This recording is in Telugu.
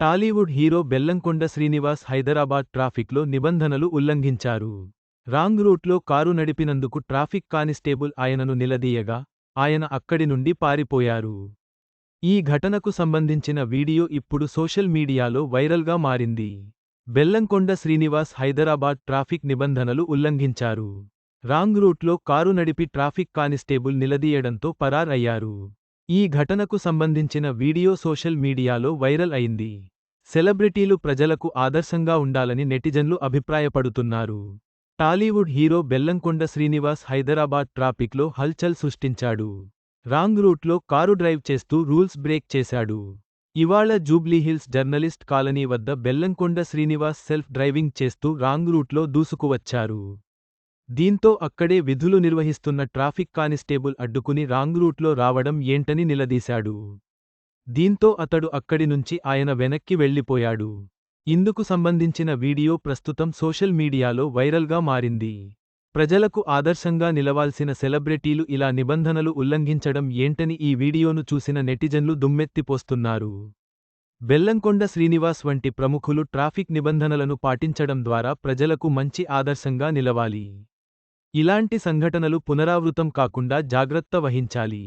టాలీవుడ్ హీరో బెల్లంకొండ శ్రీనివాస్ హైదరాబాద్ ట్రాఫిక్లో నిబంధనలు ఉల్లంఘించారు. రాంగ్ రూట్లో కారు నడిపినందుకు ట్రాఫిక్ కానిస్టేబుల్ ఆయనను నిలదీయగా ఆయన అక్కడి నుండి పారిపోయారు. ఈ ఘటనకు సంబంధించిన వీడియో ఇప్పుడు సోషల్ మీడియాలో వైరల్గా మారింది. బెల్లంకొండ శ్రీనివాస్ హైదరాబాద్ ట్రాఫిక్ నిబంధనలు ఉల్లంఘించారు. రాంగ్ రూట్లో కారు నడిపి ట్రాఫిక్ కానిస్టేబుల్ నిలదీయడంతో పరార్ అయ్యారు ఈ ఘటనకు సంబంధించిన వీడియో సోషల్ మీడియాలో వైరల్ అయింది. సెలబ్రిటీలు ప్రజలకు ఆదర్శంగా ఉండాలని నెటిజన్లు అభిప్రాయపడుతున్నారు. టాలీవుడ్ హీరో బెల్లంకొండ శ్రీనివాస్ హైదరాబాద్ ట్రాఫిక్లో హల్చల్ సృష్టించాడు. రాంగ్ రూట్లో కారు డ్రైవ్ చేస్తూ రూల్స్ బ్రేక్ చేశాడు. ఇవాళ జూబ్లీహిల్స్ జర్నలిస్ట్ కాలనీ వద్ద బెల్లంకొండ శ్రీనివాస్ సెల్ఫ్ డ్రైవింగ్ చేస్తూ రాంగ్ రూట్లో దూసుకువచ్చారు. దీంతో అక్కడే విధులు నిర్వహిస్తున్న ట్రాఫిక్ కానిస్టేబుల్ అడ్డుకుని రాంగ్ రూట్లో రావడం ఏంటని నిలదీశాడు. దీంతో అతడు అక్కడి నుంచి ఆయన వెనక్కి వెళ్ళిపోయాడు ఇందుకు సంబంధించిన వీడియో ప్రస్తుతం సోషల్ మీడియాలో వైరల్గా మారింది. ప్రజలకు ఆదర్శంగా నిలవాల్సిన సెలబ్రిటీలు ఇలా నిబంధనలు ఉల్లంఘించడం ఏంటని ఈ వీడియోను చూసిన నెటిజన్లు దుమ్మెత్తిపోస్తున్నారు బెల్లంకొండ శ్రీనివాస్ వంటి ప్రముఖులు ట్రాఫిక్ నిబంధనలను పాటించడం ద్వారా ప్రజలకు మంచి ఆదర్శంగా నిలవాలి. ఇలాంటి సంఘటనలు పునరావృతం కాకుండా జాగ్రత్త వహించాలి.